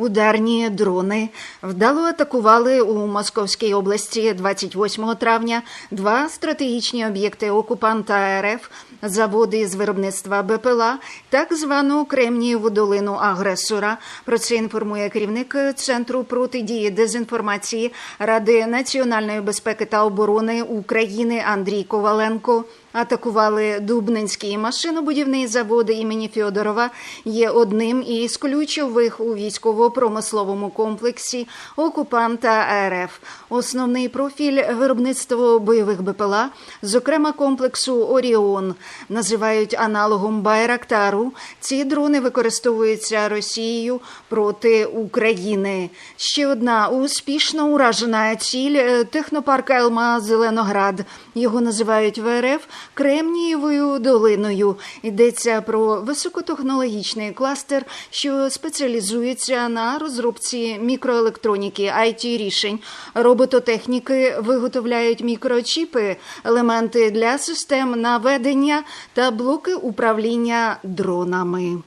Ударні дрони. Вдало атакували у Московській області 28 травня два стратегічні об'єкти окупанта РФ, заводи з виробництва БПЛА, так звану Кремнієву долину агресора. Про це інформує керівник Центру протидії дезінформації Ради національної безпеки та оборони України Андрій Коваленко. Атакували Дубнинський машинобудівний завод імені Фьодорова. Є одним із ключових у військово-промисловому комплексі окупанта РФ. Основний профіль виробництва бойових БПЛА, зокрема комплексу Оріон, називають аналогом Байрактару. Ці дрони використовуються Росією проти України. Ще одна успішно уражена ціль е, технопарк Елма Зеленоград. Його називають в РФ Кремнієвою долиною. Йдеться про високотехнологічний кластер, що спеціалізується на розробці мікроелектроніки, it рішень. Робототехніки виготовляють мікрочіпи, елементи для систем наведення та блоки управління дронами.